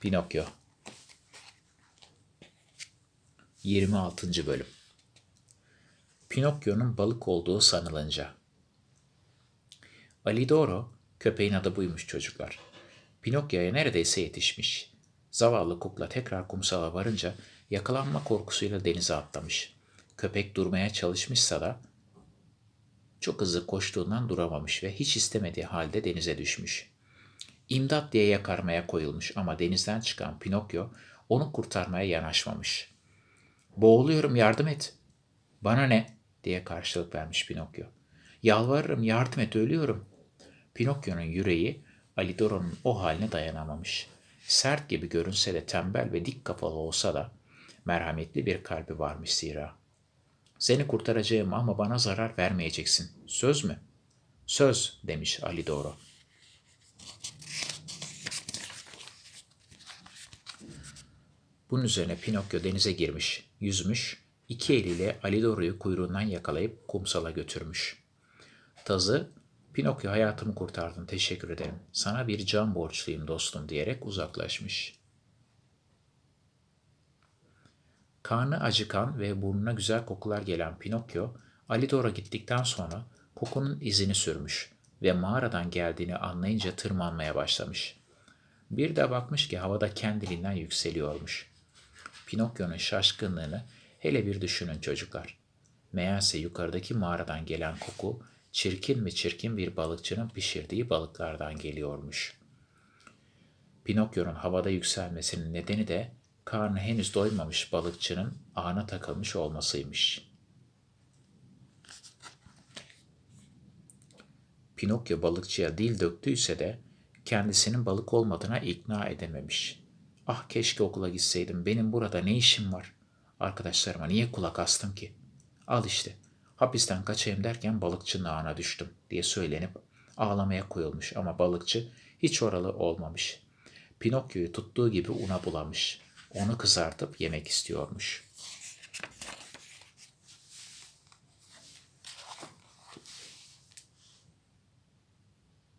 Pinokyo 26. Bölüm Pinokyo'nun balık olduğu sanılınca Alidoro, köpeğin adı buymuş çocuklar. Pinokyo'ya neredeyse yetişmiş. Zavallı kukla tekrar kumsala varınca yakalanma korkusuyla denize atlamış. Köpek durmaya çalışmışsa da çok hızlı koştuğundan duramamış ve hiç istemediği halde denize düşmüş. İmdat diye yakarmaya koyulmuş ama denizden çıkan Pinokyo onu kurtarmaya yanaşmamış. Boğuluyorum yardım et. Bana ne? diye karşılık vermiş Pinokyo. Yalvarırım yardım et ölüyorum. Pinokyo'nun yüreği Alidoro'nun o haline dayanamamış. Sert gibi görünse de tembel ve dik kafalı olsa da merhametli bir kalbi varmış zira. Seni kurtaracağım ama bana zarar vermeyeceksin. Söz mü? Söz demiş Alidoro. Bunun üzerine Pinokyo denize girmiş, yüzmüş, iki eliyle Alidoro'yu kuyruğundan yakalayıp kumsala götürmüş. Tazı, Pinokyo hayatımı kurtardın, teşekkür ederim. Sana bir can borçluyum dostum diyerek uzaklaşmış. Karnı acıkan ve burnuna güzel kokular gelen Pinokyo, Alidoro gittikten sonra kokunun izini sürmüş ve mağaradan geldiğini anlayınca tırmanmaya başlamış. Bir de bakmış ki havada kendiliğinden yükseliyormuş. Pinokyo'nun şaşkınlığını hele bir düşünün çocuklar. Meğerse yukarıdaki mağaradan gelen koku çirkin mi çirkin bir balıkçının pişirdiği balıklardan geliyormuş. Pinokyo'nun havada yükselmesinin nedeni de karnı henüz doymamış balıkçının ağına takılmış olmasıymış. Pinokyo balıkçıya dil döktüyse de kendisinin balık olmadığına ikna edememiş. Ah keşke okula gitseydim. Benim burada ne işim var? Arkadaşlarıma niye kulak astım ki? Al işte. Hapisten kaçayım derken balıkçının ağına düştüm diye söylenip ağlamaya koyulmuş ama balıkçı hiç oralı olmamış. Pinokyo'yu tuttuğu gibi una bulamış. Onu kızartıp yemek istiyormuş.